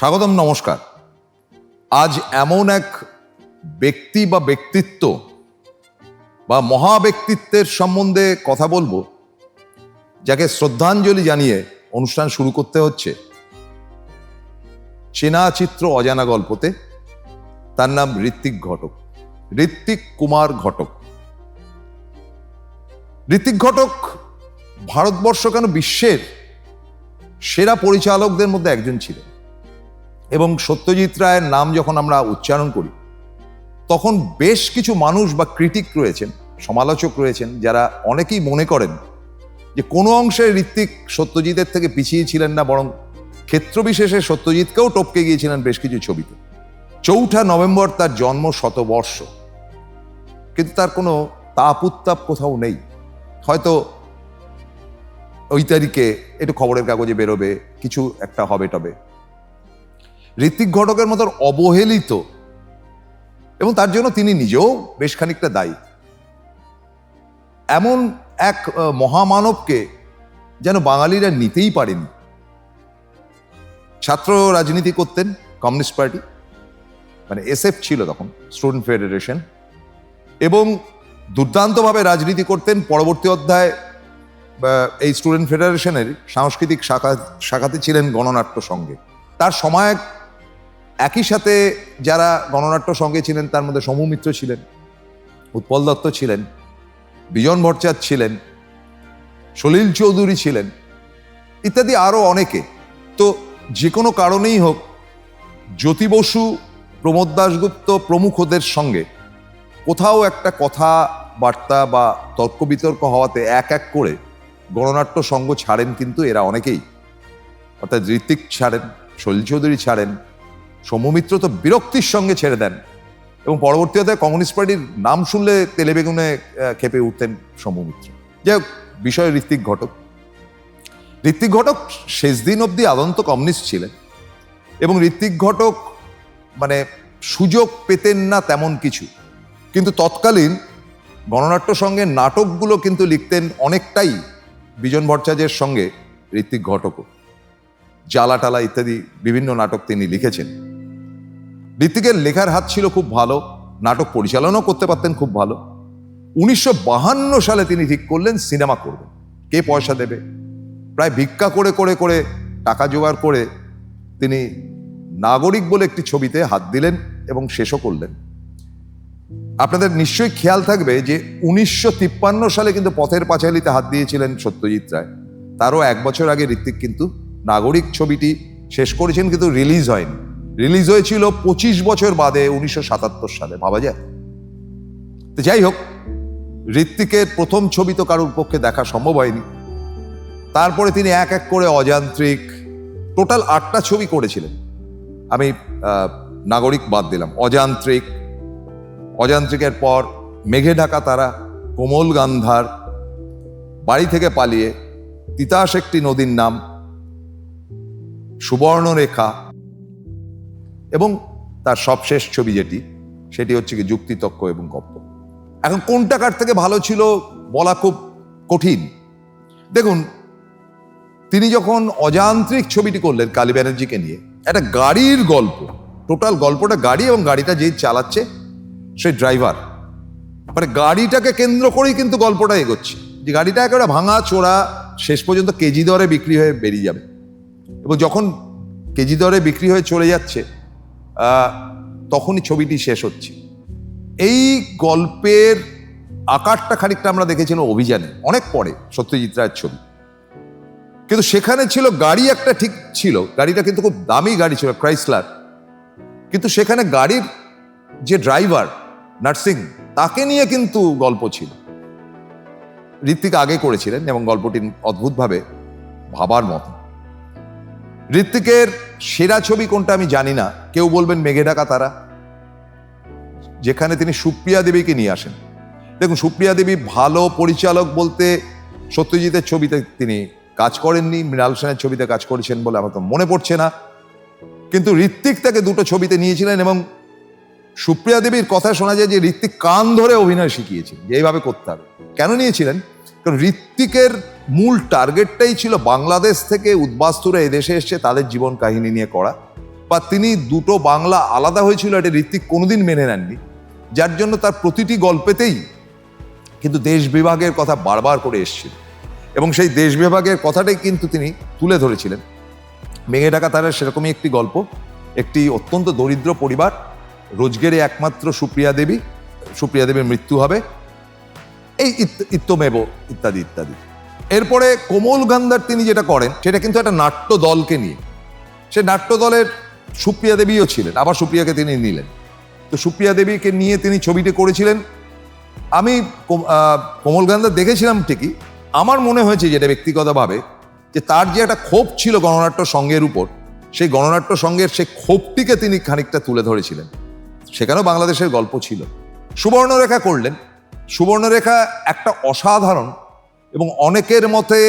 স্বাগতম, নমস্কার। আজ এমন এক ব্যক্তি বা ব্যক্তিত্ব বা মহা ব্যক্তিত্বের সম্বন্ধে কথা বলব, যাকে শ্রদ্ধাঞ্জলি জানিয়ে অনুষ্ঠান শুরু করতে হচ্ছে। চেনা চিত্র অজানা গল্পতে তার নাম ঋত্বিক ঘটক, ঋত্বিক কুমার ঘটক। ঋত্বিক ঘটক ভারতবর্ষ কেন বিশ্বের সেরা পরিচালকদের মধ্যে একজন ছিলেন? এবং সত্যজিৎ রায়ের নাম যখন আমরা উচ্চারণ করি, তখন বেশ কিছু মানুষ বা ক্রিটিক রয়েছেন, সমালোচক রয়েছেন, যারা অনেকেই মনে করেন যে কোনো অংশে ঋত্বিক সত্যজিতের থেকে পিছিয়ে ছিলেন না, বরং ক্ষেত্রবিশেষে সত্যজিৎকেও টপকে গিয়েছিলেন বেশ কিছু ছবিতে। চৌঠা নভেম্বর তার জন্ম শতবর্ষ। কিন্তু তার কোনো তাপ উত্তাপ কোথাও নেই। হয়তো ওই তারিখে একটু খবরের কাগজে বেরোবে, কিছু একটা হবে টবে ঋত্বিক ঘটকের মতো অবহেলিত। এবং তার জন্য তিনি নিজেও বেশ খানিকটা দায়ী। এমন এক মহামানবকে যেন বাঙালিরা নিতেই পারেনি। ছাত্র রাজনীতি করতেন কমিউনিস্ট পার্টি। মানে এসএফ ছিল তখন, স্টুডেন্ট ফেডারেশন। এবং দুর্দান্তভাবে রাজনীতি করতেন পরবর্তী অধ্যায় এই স্টুডেন্ট ফেডারেশনের সাংস্কৃতিক শাখা, শাখাতে ছিলেন গণনাট্য সঙ্গে। তার সময় একই সাথে যারা গণনাট্য সঙ্গে ছিলেন, তার মধ্যে সমু মিত্র ছিলেন, উৎপল দত্ত ছিলেন, বিজন ভট্টাচার্য ছিলেন, সলিল চৌধুরী ছিলেন, ইত্যাদি আরও অনেকে। তো যে কোনো কারণেই হোক, জ্যোতি বসু, প্রমোদ দাশগুপ্ত প্রমুখদের সঙ্গে কোথাও একটা কথা, বার্তা বা তর্ক বিতর্ক হওয়াতে এক এক করে গণনাট্য সঙ্গ ছাড়েন কিন্তু এরা অনেকেই। অর্থাৎ ঋত্বিক ছাড়েন, সলিল চৌধুরী ছাড়েন সৌম্যমিত্র তো বিরক্তির সঙ্গে ছেড়ে দেন। এবং পরবর্তীতে কমিউনিস্ট পার্টির নাম শুনলে তেলে বেগুনে খেপে উঠতেন সৌম্যমিত্র। যাই হোক, বিষয় ঋত্বিক ঘটক। ঋত্বিক ঘটক শেষ দিন অবধি আদন্ত কমিউনিস্ট ছিলেন। এবং ঋত্বিক ঘটক মানে সুযোগ পেতেন না তেমন কিছু। কিন্তু তৎকালীন গণনাট্য সঙ্গে নাটকগুলো কিন্তু লিখতেন অনেকটাই বিজন ভট্টাচার্যের সঙ্গে ঋত্বিক ঘটকও। জ্বালাটালা ইত্যাদি বিভিন্ন নাটক তিনি লিখেছেন। ঋত্বিকের লেখার হাত ছিল খুব ভালো, নাটক পরিচালনাও করতে পারতেন খুব ভালো। উনিশশো সালে তিনি ঠিক করলেন, সিনেমা করবেন। কে পয়সা দেবে? প্রায় ভিক্ষা করে করে করে, টাকা জোগাড় করে তিনি নাগরিক বলে একটি ছবিতে হাত দিলেন এবং শেষও করলেন। আপনাদের নিশ্চয়ই খেয়াল থাকবে যে উনিশশো তিপ্পান্ন সালে কিন্তু পথের পাঁচালিতে হাত দিয়েছিলেন সত্যজিৎ রায়। তারও এক বছর আগে ঋত্বিক কিন্তু নাগরিক ছবিটি শেষ করেছেন কিন্তু রিলিজ হয়নি। রিলিজ হয়েছিল পঁচিশ বছর বাদে উনিশশো সাতাত্তর সালে, ভাবা যায়? তো যাই হোক ঋত্বিকের প্রথম ছবি তো কারোর পক্ষে দেখা সম্ভব হয়নি। তারপরে তিনি এক এক করে অযান্ত্রিক, টোটাল আটটা ছবি করেছিলেন। আমি নাগরিক বাদ দিলাম। অযান্ত্রিক, অযান্ত্রিকের পর মেঘে ঢাকা তারা, কোমল গান্ধার, বাড়ি থেকে পালিয়ে তিতাস একটি নদীর নাম, সুবর্ণরেখা এবং তার সবশেষ ছবি যেটি, সেটি হচ্ছে কি যুক্তিতক্ক এবং গপ্প। এখন কোনটা কার থেকে ভালো ছিল বলা খুব কঠিন। দেখুন, তিনি যখন অযান্ত্রিক ছবিটি করলেন কালী ব্যানার্জিকে নিয়ে, একটা গাড়ির গল্প, টোটাল গল্পটা গাড়ি এবং গাড়িটা যে চালাচ্ছে, সে ড্রাইভার। মানে গাড়িটাকে কেন্দ্র করেই কিন্তু গল্পটা এগোচ্ছে। যে গাড়িটা একেবারে ভাঙা, চোরা, শেষ পর্যন্ত কেজি দরে বিক্রি হয়ে বেরিয়ে যাবে। এবং যখন কেজি দরে বিক্রি হয়ে চলে যাচ্ছে তখনই ছবিটি শেষ হচ্ছে। এই গল্পের আকারটা খানিকটা আমরা দেখেছিলাম অভিযানে, অনেক পরে সত্যজিৎ রায়ের ছবি। কিন্তু সেখানে ছিল গাড়ি একটা ঠিক ছিল, গাড়িটা কিন্তু খুব দামি গাড়ি ছিল, ক্রাইসলার। কিন্তু সেখানে গাড়ির যে ড্রাইভার, নার্সিং, তাকে নিয়ে কিন্তু গল্প ছিল। ঋত্বিক আগে করেছিলেন এবং গল্পটি অদ্ভুতভাবে ভাবার মতো। ঋত্বিকের সেরা ছবি কোনটা আমি জানি না। কেউ বলবেন মেঘে ঢাকা তারা। যেখানে তিনি সুপ্রিয়া দেবীকে নিয়ে আসেন। দেখুন, সুপ্রিয়া দেবী ভালো পরিচালক বলতে সত্যজিতের ছবিতে তিনি কাজ করেননি, মৃণাল সেনের ছবিতে কাজ করেছেন বলে আমার তো মনে পড়ছে না। কিন্তু ঋত্বিক তাকে দুটো ছবিতে নিয়েছিলেন এবং সুপ্রিয়া দেবীর কথা শোনা যায় যে ঋত্বিক কান ধরে অভিনয় শিখিয়েছেন যে এইভাবে করতে হবে। কেন নিয়েছিলেন? কারণ ঋত্বিকের মূল টার্গেটটাই ছিল বাংলাদেশ থেকে উদ্বাস্তুরা এদেশে এসছে, তাদের জীবন কাহিনী নিয়ে করা। বা তিনি দুটো বাংলা আলাদা হয়েছিল, এটা ঋত্বিক কোনোদিন মেনে নেননি। যার জন্য তার প্রতিটি গল্পেতেই কিন্তু দেশ বিভাগের কথা বারবার করে এসেছিল। এবং সেই দেশ বিভাগের কথাটাই কিন্তু তিনি তুলে ধরেছিলেন। মেঘে ঢাকা তারা সেরকমই একটি গল্প, একটি অত্যন্ত দরিদ্র পরিবার, রোজগেরে একমাত্র সুপ্রিয়া দেবী, সুপ্রিয়া দেবীর মৃত্যু হবে, এই ইত- ইত্যমেব ইত্যাদি ইত্যাদি। এরপরে কোমল গান্ধার তিনি যেটা করেন, সেটা কিন্তু একটা নাট্য দলকে নিয়ে। সে নাট্য দলের সুপ্রিয়া দেবীও ছিলেন, আবার সুপ্রিয়াকে তিনি নিলেন। তো সুপ্রিয়া দেবীকে নিয়ে তিনি ছবিটি করেছিলেন। আমি কোমল গান্ধার দেখেছিলাম ঠিকই। আমার মনে হয়েছে যেটা ব্যক্তিগতভাবে, যে তার যে একটা ক্ষোভ ছিল গণনাট্য সঙ্গের উপর, সেই গণনাট্য সঙ্গের সেই ক্ষোভটিকে তিনি খানিকটা তুলে ধরেছিলেন। সেখানেও বাংলাদেশের গল্প ছিল। সুবর্ণরেখা করলেন। সুবর্ণরেখা একটা অসাধারণ এবং অনেকের মতে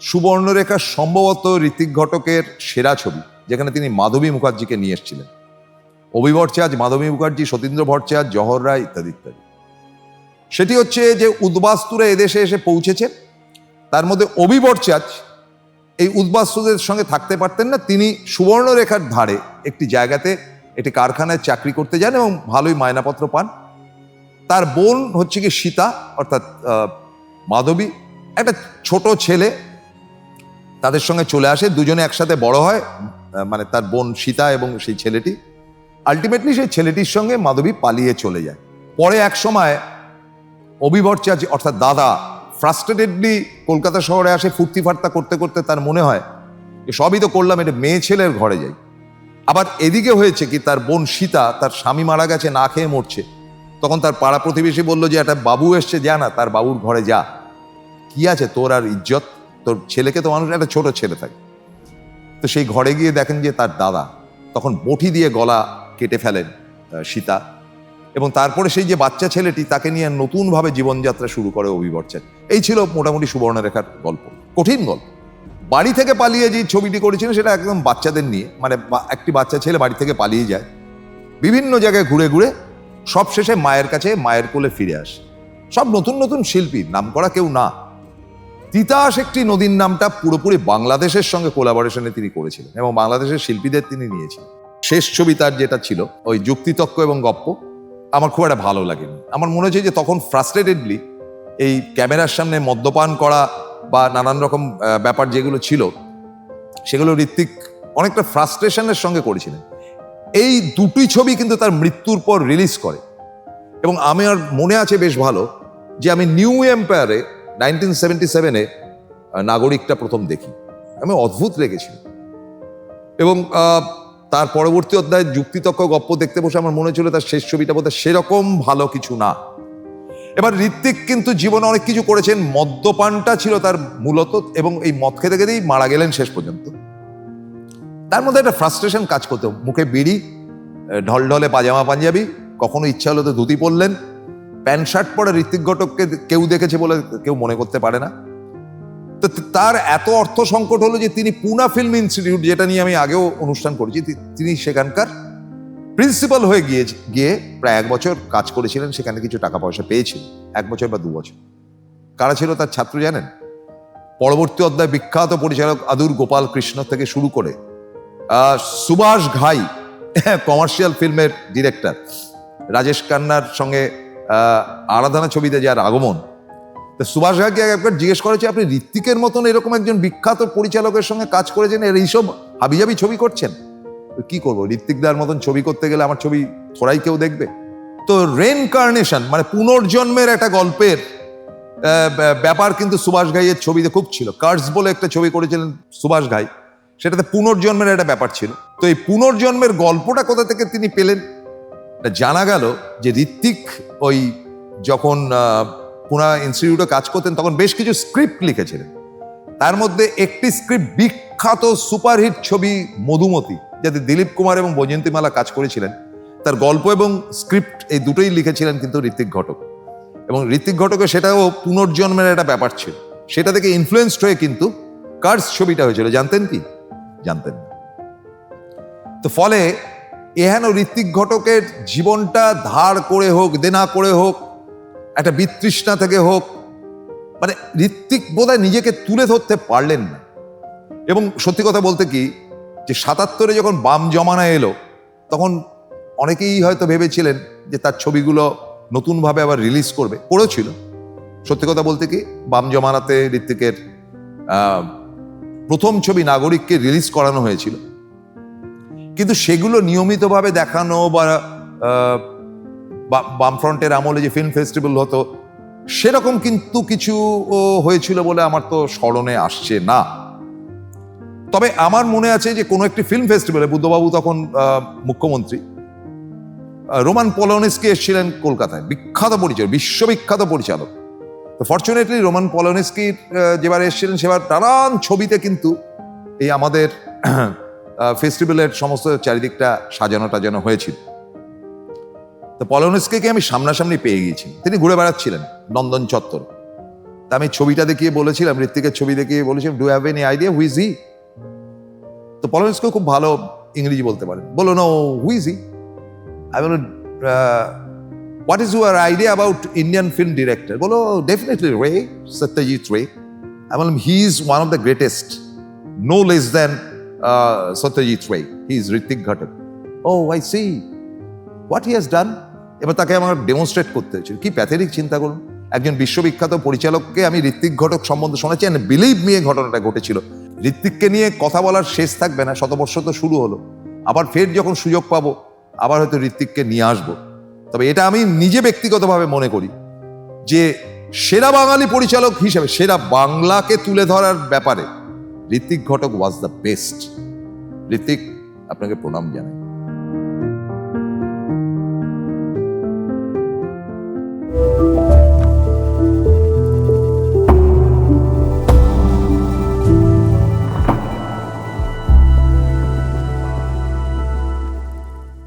সুবর্ণরেখা সম্ভবত ঋতিক ঘটকের সেরা ছবি, যেখানে তিনি মাধবী মুখার্জিকে নিয়ে এসেছিলেন। অভি ভট্টাচার্য মাধবী মুখার্জি, সতীন্দ্র ভট্টাচার্য জহর রায় ইত্যাদি ইত্যাদি। সেটি হচ্ছে যে উদ্বাস্তুরা এদেশে এসে পৌঁছেছে, তার মধ্যে অভি ভট্টাচার্য এই উদ্বাস্তুদের সঙ্গে থাকতে পারতেন না। তিনি সুবর্ণরেখার ধারে একটি জায়গাতে একটি কারখানায় চাকরি করতে যান এবং ভালোই মায়নাপত্র পান। তার বোন হচ্ছে কি সীতা, অর্থাৎ মাধবী, একটা ছোট ছেলে, তাদের সঙ্গে চলে আসে, দুজনে একসাথে বড় হয় মানে তার বোন সীতা এবং সেই ছেলেটি। আলটিমেটলি সেই ছেলেটির সঙ্গে মাধবী পালিয়ে চলে যায়। পরে এক সময় অভিভট্টাচার্য অর্থাৎ দাদা ফ্রাস্ট্রেটেডলি কলকাতা শহরে আসে ফুর্তি ফার্তা করতে করতে তার মনে হয় যে সবই তো করলাম, এটা মেয়ে ছেলের ঘরে যাই। আবার এদিকে হয়েছে কি, তার বোন সীতা, তার স্বামী মারা গেছে, না খেয়ে মরছে। তখন তার পাড়া প্রতিবেশী বলল যে, একটা বাবু এসছে, যা না, তার বাবুর ঘরে যা। কি আছে তোর আর ইজ্জত? তোর ছেলেকে তো মানুষ, একটা ছোট ছেলে থাকে। তো সেই ঘরে গিয়ে দেখেন যে, তার দাদা তখন বটি দিয়ে গলা কেটে ফেলেন সীতা। এবং তারপরে সেই যে বাচ্চা ছেলেটি, তাকে নিয়ে নতুনভাবে জীবনযাত্রা শুরু করে অভিবর্চন এই ছিল মোটামুটি সুবর্ণরেখার গল্প। কঠিন গল্প। বাড়ি থেকে পালিয়ে যে ছবিটি করেছিল সেটা একদম বাচ্চাদের নিয়ে মানে একটি বাচ্চা ছেলে বাড়ি থেকে পালিয়ে যায়। বিভিন্ন জায়গায় ঘুরে ঘুরে সব শেষে মায়ের কাছে মায়ের কোলে ফিরে আসে। সব নতুন নতুন শিল্পী নাম করা কেউ না। তিতাস একটি নদীর নামটা পুরোপুরি বাংলাদেশের সঙ্গে কোলাবোরেশনে তিনি করেছিলেন এবং বাংলাদেশের শিল্পীদের তিনি নিয়েছিলেন। শেষ ছবি তার যেটা ছিল, ওই যুক্তিতক্ক এবং গপ্প, আমার খুব একটা ভালো লাগেনি। আমার মনে হচ্ছে যে তখন ফ্রাস্ট্রেটেডলি এই ক্যামেরার সামনে মদ্যপান করা বা নানান রকম ব্যাপার যেগুলো ছিল, সেগুলো ঋত্বিক অনেকটা ফ্রাস্ট্রেশনের সঙ্গে করেছিলেন। এই দুটি ছবি কিন্তু তার মৃত্যুর পর রিলিজ করে। এবং আমি আর মনে আছে বেশ ভালো যে আমি নিউ এম্পায়ারে নাইনটিন সেভেন্টি সেভেনে নাগরিকটা প্রথম দেখি। আমি অদ্ভুত লেগেছিল। এবং তার পরবর্তী অধ্যায়ে যুক্তিতক্ক গপ্প দেখতে বসে আমার মনে ছিল তার শেষ ছবিটা বোধহয় সেরকম ভালো কিছু না। এবার ঋত্বিক কিন্তু জীবনে অনেক কিছু করেছেন। মদ্যপানটা ছিল তার মূলত এবং এই মদ খেতে খেতেই মারা গেলেন শেষ পর্যন্ত। তার মধ্যে একটা ফ্রাস্ট্রেশন কাজ করতো। মুখে বিড়ি ঢলঢলে পাজামা পাঞ্জাবি কখনো ইচ্ছা হলো তো ধুতি পরলেন। প্যান্ট শার্ট পরে ঋত্বিক ঘটককে কেউ দেখেছে বলে কেউ মনে করতে পারে না। তো তার এত অর্থ সংকট হলো যে তিনি পুনা ফিল্ম ইনস্টিটিউট, যেটা নিয়ে আমি আগেও অনুষ্ঠান করেছি তিনি সেখানকার প্রিন্সিপাল হয়ে গিয়ে গিয়ে প্রায় এক বছর কাজ করেছিলেন, সেখানে কিছু টাকা পয়সা পেয়েছিলেন এক বছর বা দু বছর। কারা ছিল তার ছাত্র জানেন? পরবর্তী অধ্যায় বিখ্যাত পরিচালক আদুর গোপাল কৃষ্ণ থেকে শুরু করে সুভাষ ঘাই কমার্শিয়াল ফিল্মের ডিরেক্টর রাজেশ কান্নার সঙ্গে আরাধনা ছবিতে যার আগমন। তো সুভাষ ঘাইকে একবার জিজ্ঞেস করেছে, আপনি ঋত্বিকের মতন এরকম একজন বিখ্যাত পরিচালকের সঙ্গে কাজ করেছেন? এর এইসব হাবিজাবি ছবি করছেন? কি করব? ঋত্বিকদার মতন ছবি করতে গেলে আমার ছবি থোড়াই কেউ দেখবে? তো রেনকার্নেশন মানে পুনর্জন্মের একটা গল্পের ব্যা- ব্যাপার কিন্তু সুভাষ ঘাইয়ের ছবিতে খুব ছিল। কার্স বলে একটা ছবি করেছিলেন সুভাষ ঘাই। সেটাতে পুনর্জন্মের একটা ব্যাপার ছিল। তো এই পুনর্জন্মের গল্পটা কোথা থেকে তিনি পেলেন? জানা গেল যে ঋত্বিক ওই যখন পুনা ইনস্টিটিউটে কাজ করতেন, তখন বেশ কিছু স্ক্রিপ্ট লিখেছিলেন। তার মধ্যে একটি স্ক্রিপ্ট বিখ্যাত সুপারহিট ছবি মধুমতি, যাতে দিলীপ কুমার এবং বৈজয়ন্তীমালা কাজ করেছিলেন। তার গল্প এবং স্ক্রিপ্ট এই দুটোই লিখেছিলেন কিন্তু ঋত্বিক ঘটক। এবং ঋত্বিক ঘটকের সেটাও পুনর্জন্মের একটা ব্যাপার ছিল। সেটা থেকে ইনফ্লুয়েসড হয়ে কিন্তু কার্স ছবিটা হয়েছিল, জানতেন কি? জানতেন। তো ফলে এহেন ঋত্বিক ঘটকের জীবনটা ধার করে হোক, দেনা করে হোক, একটা বিতৃষ্ণা থেকে হোক মানে ঋত্বিক বোধহয় নিজেকে তুলে ধরতে পারলেন না। এবং সত্যি কথা বলতে কি, যে সাতাত্তরে যখন বাম জমানা এলো, তখন অনেকেই হয়তো ভেবেছিলেন যে তার ছবিগুলো নতুনভাবে আবার রিলিজ করবে। করেছিল সত্যি কথা বলতে কি, বাম জমানাতে ঋত্বিকের প্রথম ছবি নাগরিককে রিলিজ করানো হয়েছিল। কিন্তু সেগুলো নিয়মিতভাবে দেখানো বা বামফ্রন্টের আমলে যে ফিল্ম ফেস্টিভ্যাল হতো, সেরকম কিন্তু কিছু হয়েছিল বলে আমার তো স্মরণে আসছে না। তবে আমার মনে আছে যে কোনো একটি ফিল্ম ফেস্টিভ্যালে বুদ্ধবাবু তখন মুখ্যমন্ত্রী রোমান পলনেসকে এসেছিলেন কলকাতায়, বিখ্যাত পরিচালক, বিশ্ববিখ্যাত পরিচালক। তো ফর্চুনেটলি রোমান পলনেসকি যেবার এসেছিলেন, সেবার নানান ছবিতে কিন্তু এই আমাদের ফেস্টিভ্যালের সমস্ত চারিদিকটা সাজানো টাজানো হয়েছিল। তো পলনেসকে আমি সামনাসামনি পেয়ে গিয়েছি। তিনি ঘুরে বেড়াচ্ছিলেন নন্দন চত্বর। তা আমি ছবিটা দেখিয়ে বলেছিলাম, ঋত্বিকের ছবি দেখিয়ে বলেছিলাম do have any idea who's he তো পলনেসকে খুব ভালো ইংরেজি বলতে পারেন। বলো নো হুইজ হি আমি বললাম what is your idea about Indian film director বলো ডেফিনেটলি রে সত্যজিৎ রে আমি বললাম he is one of the greatest no less than Satyajit Ray he is Ritwik Ghatak oh I see what he has done এবার তাকে আমার demonstrate করতে হয়েছিল কি pathetic চিন্তা করুন। একজন বিশ্ববিখ্যাত পরিচালককে আমি ঋত্বিক ঘটক সম্বন্ধে শুনেছি বিলিভ নিয়ে ঘটনাটা ঘটেছিল। ঋত্বিককে নিয়ে কথা বলার শেষ থাকবে না, শতবর্ষ তো শুরু হলো। আবার ফের যখন সুযোগ পাবো, আবার হয়তো ঋত্বিককে নিয়ে আসব। তবে এটা আমি নিজে ব্যক্তিগতভাবে মনে করি যে সেরা বাঙালি পরিচালক হিসেবে, সেরা বাংলাকে তুলে ধরার ব্যাপারে Ritwik Ghatak was the best Ritwik, আপনাকে প্রণাম জানাই।